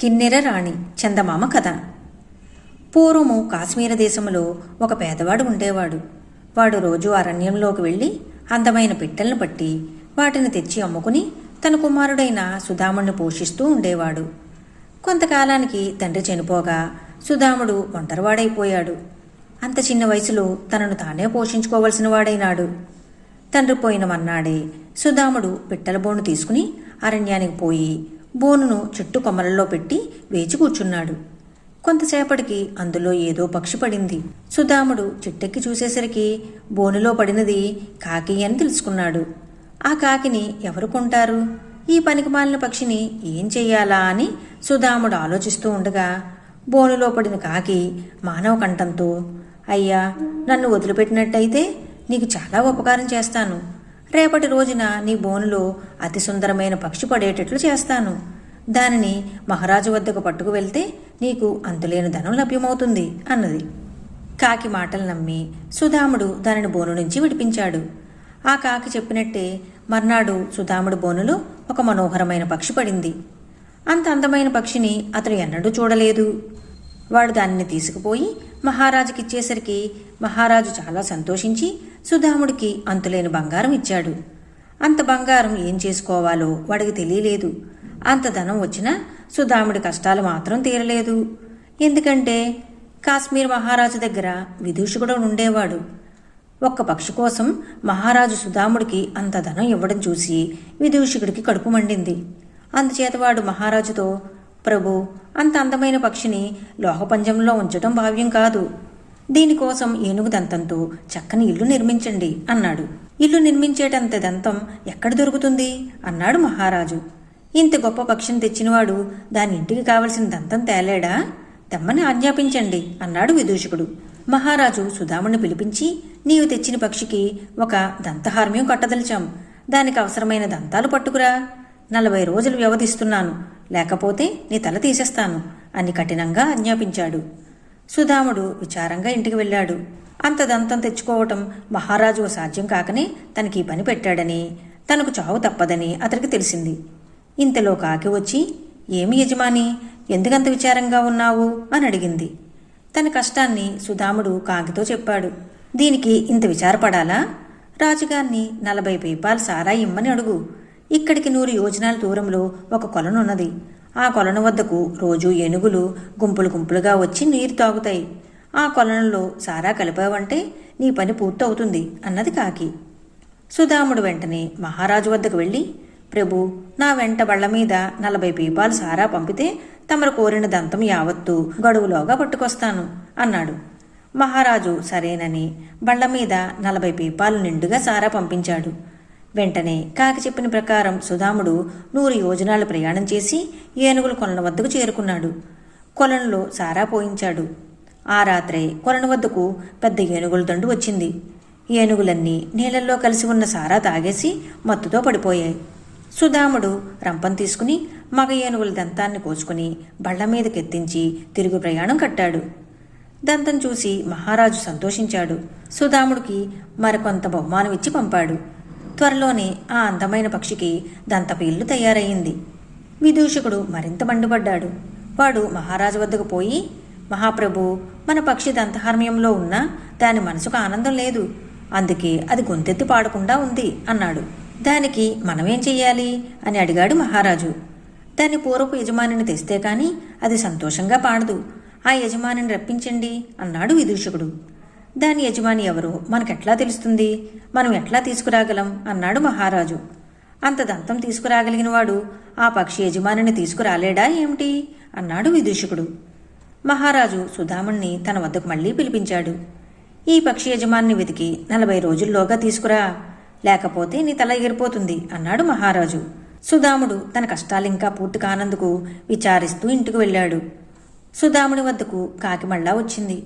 కిన్నెర రాణి చందమామ కథ. పూర్వము కాశ్మీర దేశంలో ఒక పేదవాడు ఉండేవాడు. వాడు రోజు అరణ్యంలోకి వెళ్ళి అందమైన పిట్టలను పట్టి వాటిని తెచ్చి అమ్ముకుని తన కుమారుడైన సుధాముడిని పోషిస్తూ ఉండేవాడు. కొంతకాలానికి తండ్రి చనిపోగా సుధాముడు ఒంటరివాడైపోయాడు. అంత చిన్న వయసులో తనను తానే పోషించుకోవలసిన వాడైనాడు. తండ్రి పోయిన మన్నాడే సుధాముడు పిట్టల బోను తీసుకుని అరణ్యానికి పోయి బోనును చెట్టు కొమ్మలలో పెట్టి వేచి కూర్చున్నాడు. కొంతసేపటికి అందులో ఏదో పక్షి పడింది. సుధాముడు చెట్టెక్కి చూసేసరికి బోనులో పడినది కాకి అని తెలుసుకున్నాడు. ఆ కాకిని ఎవరు కొంటారు? ఈ పనికి మాలిన పక్షిని ఏం చెయ్యాలా అని సుధాముడు ఆలోచిస్తూ ఉండగా బోనులో పడిన కాకి మానవ కంఠంతో అయ్యా నన్ను వదిలిపెట్టినట్టయితే నీకు చాలా ఉపకారం చేస్తాను. రేపటి రోజున నీ బోనులో అతి సుందరమైన పక్షి పడేటట్లు చేస్తాను. దానిని మహారాజు వద్దకు పట్టుకు వెళ్తే నీకు అంతులేని ధనం లభ్యమవుతుంది అన్నది. కాకి మాటలు నమ్మి సుధాముడు దానిని బోను నుంచి విడిపించాడు. ఆ కాకి చెప్పినట్టే మర్నాడు సుధాముడు బోనులో ఒక మనోహరమైన పక్షి పడింది. అంత అందమైన పక్షిని అతడు ఎన్నడూ చూడలేదు. వాడు దానిని తీసుకుపోయి మహారాజుకిచ్చేసరికి మహారాజు చాలా సంతోషించి సుధాముడికి అంతులేని బంగారం ఇచ్చాడు. అంత బంగారం ఏం చేసుకోవాలో వాడికి తెలియలేదు. అంత ధనం వచ్చినా సుధాముడి కష్టాలు మాత్రం తీరలేదు. ఎందుకంటే కాశ్మీర్ మహారాజు దగ్గర విదూషకుడు ఉండేవాడు. ఒక్క పక్షి కోసం మహారాజు సుధాముడికి అంత ధనం ఇవ్వడం చూసి విదూషకుడికి కడుపు మండింది. అందుచేత వాడు మహారాజుతో ప్రభు అంత అందమైన పక్షిని లోహపంజంలో ఉంచటం భావ్యం కాదు. దీనికోసం ఏనుగు దంతంతో చక్కని ఇల్లు నిర్మించండి అన్నాడు. ఇల్లు నిర్మించేటంత దంతం ఎక్కడ దొరుకుతుంది? అన్నాడు మహారాజు. ఇంత గొప్ప పక్షిని తెచ్చినవాడు దాని ఇంటికి కావలసిన దంతం తేలేడా? తెమ్మని ఆజ్ఞాపించండి అన్నాడు విదూషకుడు. మహారాజు సుధాముణ్ణి పిలిపించి నీవు తెచ్చిన పక్షికి ఒక దంతహార్మ్యం కట్టదలిచాం. దానికి అవసరమైన దంతాలు పట్టుకురా. నలభై రోజులు వ్యవధిస్తున్నాను. లేకపోతే నీ తల తీసేస్తాను అని కఠినంగా ఆజ్ఞాపించాడు. సుధాముడు విచారంగా ఇంటికి వెళ్ళాడు. అంత దంతం తెచ్చుకోవటం మహారాజు సాధ్యం కాకనే తనకి పని పెట్టాడని తనకు చావు తప్పదని అతనికి తెలిసింది. ఇంతలో కాకి వచ్చి ఏమి యజమాని ఎందుకంత విచారంగా ఉన్నావు? అని అడిగింది. తన కష్టాన్ని సుధాముడు కాకితో చెప్పాడు. దీనికి ఇంత విచారపడాలా? రాజుగారిని నలభై పేపాలు సారా ఇమ్మని అడుగు. ఇక్కడికి నూరు యోజనాల దూరంలో ఒక కొలనున్నది. ఆ కొలను వద్దకు రోజు ఏనుగులు గుంపులు గుంపులుగా వచ్చి నీరు తాగుతాయి. ఆ కొలనులో సారా కలిపావంటే నీ పని పూర్తవుతుంది అన్నది కాకి. సుధాముడు వెంటనే మహారాజు వద్దకు వెళ్ళి ప్రభు నా వెంట బళ్ళ మీద నలభై పీపాలు సారా పంపితే తమరు కోరిన దంతం యావత్తు గడువులోగా పట్టుకొస్తాను అన్నాడు. మహారాజు సరేనని బళ్ళ మీద నలభై పీపాలు నిండుగా సారా పంపించాడు. వెంటనే కాకి చెప్పిన ప్రకారం సుధాముడు నూరు యోజనాలు ప్రయాణం చేసి ఏనుగుల కొలను వద్దకు చేరుకున్నాడు. కొలనులో సారా పోయించాడు. ఆ రాత్రే కొలను వద్దకు పెద్ద ఏనుగుల దండు వచ్చింది. ఏనుగులన్నీ నీళ్ళల్లో కలిసి ఉన్న సారా తాగేసి మత్తుతో పడిపోయాయి. సుధాముడు రంపం తీసుకుని మగ ఏనుగుల దంతాన్ని కోసుకుని బళ్ళ మీదకెత్తించి తిరుగు ప్రయాణం కట్టాడు. దంతం చూసి మహారాజు సంతోషించాడు. సుధాముడికి మరికొంత బహుమానం ఇచ్చి పంపాడు. త్వరలోనే ఆ అందమైన పక్షికి దంతపీళ్ళు తయారయ్యింది విదూషకుడు మరింత మండిపడ్డాడు. వాడు మహారాజు వద్దకు పోయి మహాప్రభు మన పక్షి దంతహార్మ్యంలో ఉన్నా దాని మనసుకు ఆనందం లేదు. అందుకే అది గొంతెత్తి పాడకుండా ఉంది అన్నాడు. దానికి మనమేం చెయ్యాలి? అని అడిగాడు మహారాజు. దాని పూర్వపు యజమానిని తెస్తే కాని అది సంతోషంగా పాడదు. ఆ యజమానిని రప్పించండి అన్నాడు విదూషకుడు. దాని యజమాని ఎవరో? మనకెట్లా తెలుస్తుంది? మనం ఎట్లా తీసుకురాగలం? అన్నాడు మహారాజు. అంత దంతం తీసుకురాగలిగినవాడు ఆ పక్షి యజమానిని తీసుకురాలేడా ఏమిటి? అన్నాడు విదూషకుడు. మహారాజు సుధాముణ్ణి తన వద్దకు మళ్ళీ పిలిపించాడు. ఈ పక్షి యజమానిని వెతికి నలభై రోజుల్లోగా తీసుకురా. లేకపోతే నీ తల ఎగిరిపోతుంది అన్నాడు మహారాజు. సుధాముడు తన కష్టాలింకా పూర్తి కానందుకు విచారిస్తూ ఇంటికి వెళ్ళాడు. సుధాముడి వద్దకు కాకి మళ్ళా వచ్చింది.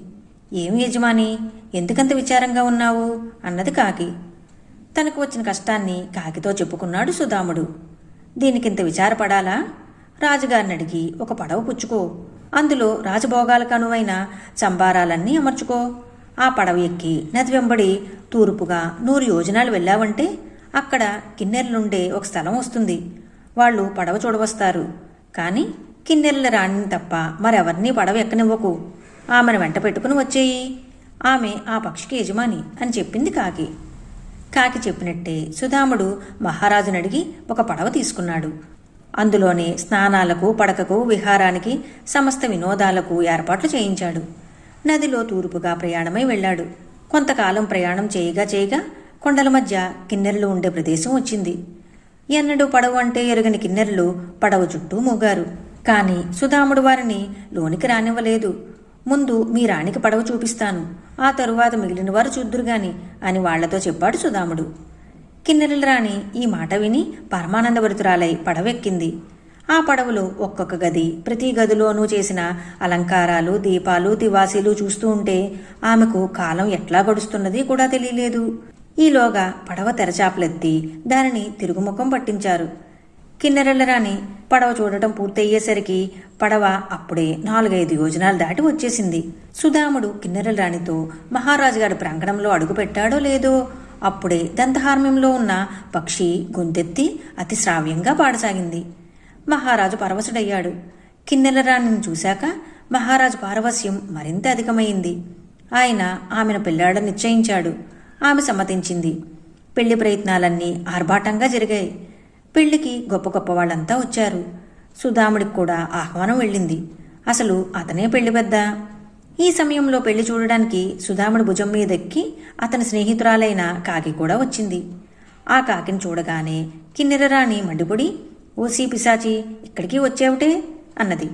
ఏమి యజమాని ఎందుకంత విచారంగా ఉన్నావు? అన్నది కాకి. తనకు వచ్చిన కష్టాన్ని కాకితో చెప్పుకున్నాడు సుధాముడు. దీనికింత విచారపడాలా? రాజుగారిని అడిగి ఒక పడవ పుచ్చుకో. అందులో రాజభోగాలకు అనువైన సంబారాలన్నీ అమర్చుకో. ఆ పడవ ఎక్కి నది వెంబడి తూర్పుగా నూరు యోజనాలు వెళ్ళావంటే అక్కడ కిన్నెర్లుండే ఒక స్థలం వస్తుంది. వాళ్ళు పడవ చూడవస్తారు. కానీ కిన్నెర్ల రాణిని తప్ప మరెవరినీ పడవ ఎక్కనివ్వకు. ఆమెను వెంట పెట్టుకుని వచ్చేయి. ఆమె ఆ పక్షికి యజమాని అని చెప్పింది కాకి. కాకి చెప్పినట్టే సుధాముడు మహారాజును అడిగి ఒక పడవ తీసుకున్నాడు. అందులోనే స్నానాలకు పడకకు విహారానికి సమస్త వినోదాలకు ఏర్పాట్లు చేయించాడు. నదిలో తూర్పుగా ప్రయాణమై వెళ్ళాడు. కొంతకాలం ప్రయాణం చేయగా చేయగా కొండల మధ్య కిన్నెరలు ఉండే ప్రదేశం వచ్చింది. ఎన్నడూ పడవ అంటే ఎరుగని కిన్నెరలు పడవ చుట్టూ మూగారు. కానీ సుధాముడు వారిని లోనికి రానివ్వలేదు. ముందు మీ రాణికి పడవ చూపిస్తాను. ఆ తరువాత మిగిలిన వారు చూద్దురుగాని అని వాళ్ళతో చెప్పాడు సుధాముడు. కిన్నెరల రాణి ఈ మాట విని పరమానందభరితురాలై పడవెక్కింది. ఆ పడవలో ఒక్కొక్క గది ప్రతి గదిలోనూ చేసిన అలంకారాలు దీపాలు తివాసీలు చూస్తూ ఉంటే ఆమెకు కాలం ఎట్లా గడుస్తున్నది కూడా తెలియలేదు. ఈలోగా పడవ తెరచాపలెత్తి దానిని తిరుగుముఖం పట్టించారు. కిన్నెరలరాని పడవ చూడటం పూర్తయ్యేసరికి పడవ అప్పుడే నాలుగైదు యోజనాలు దాటి వచ్చేసింది. సుధాముడు కిన్నెరల రాణితో మహారాజు గారి ప్రాంగణంలో అడుగుపెట్టాడో లేదో అప్పుడే దంతహార్మ్యంలో ఉన్న పక్షి గొంతెత్తి అతి శ్రావ్యంగా పాడసాగింది. మహారాజు పరవశుడయ్యాడు. కిన్నెలరాణిని చూశాక మహారాజు పారవస్యం మరింత అధికమైంది. ఆయన ఆమెను పెళ్ళాడ నిశ్చయించాడు. ఆమె సమ్మతించింది. పెళ్ళి ప్రయత్నాలన్నీ ఆర్భాటంగా జరిగాయి. పెళ్ళికి గొప్ప గొప్ప వాళ్ళంతా వచ్చారు. సుధాముడికి కూడా ఆహ్వానం వెళ్ళింది. అసలు అతనే పెళ్ళి పెద్ద. ఈ సమయంలో పెళ్ళి చూడడానికి సుధాముడి భుజం మీదెక్కి అతని స్నేహితురాలైన కాకి కూడా వచ్చింది. ఆ కాకిని చూడగానే కిన్నెరరాణి మండిపొడి ఓసీ పిశాచి ఇక్కడికి వచ్చేవటే? అన్నది.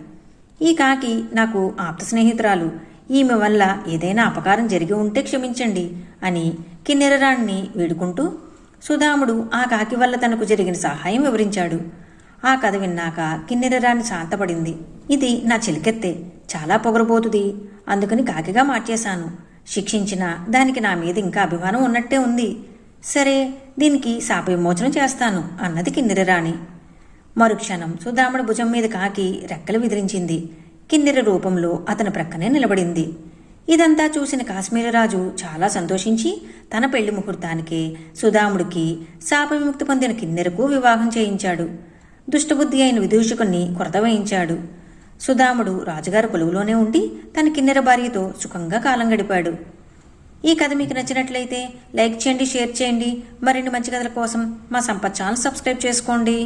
ఈ కాకి నాకు ఆప్త స్నేహితురాలు. ఈమె వల్ల ఏదైనా అపకారం జరిగి ఉంటే క్షమించండి అని కిన్నెరరాణ్ణి వేడుకుంటూ సుధాముడు ఆ కాకి వల్ల తనకు జరిగిన సహాయం వివరించాడు. ఆ కథ విన్నాక కిన్నెరరాని శాంతపడింది. ఇది నా చిలికెత్తే చాలా పొగరబోతుంది. అందుకని కాకిగా మార్చేశాను. శిక్షించిన దానికి నా మీద ఇంకా అభిమానం ఉన్నట్టే ఉంది. సరే దీనికి శాప విమోచనం చేస్తాను అన్నది కిన్నెరరాణి మరుక్షణం సుధాముడి భుజం మీద కాకి రెక్కలు విదిరించింది కిన్నెర రూపంలో అతని ప్రక్కనే నిలబడింది. ఇదంతా చూసిన కాశ్మీరరాజు చాలా సంతోషించి తన పెళ్ళి ముహూర్తానికి సుధాముడికి శాప విముక్తి పొందిన కిన్నెరకు వివాహం చేయించాడు. దుష్టబుద్ధి అయిన విదూషకుణ్ణి కొరత వేయించాడు. సుధాముడు రాజుగారి కొలువులోనే ఉండి తన కిన్నెర భార్యతో సుఖంగా కాలం గడిపాడు. ఈ కథ మీకు నచ్చినట్లయితే లైక్ చేయండి షేర్ చేయండి. మరిన్ని మంచి కథల కోసం మా సంపత్ ఛానల్ సబ్స్క్రైబ్ చేసుకోండి.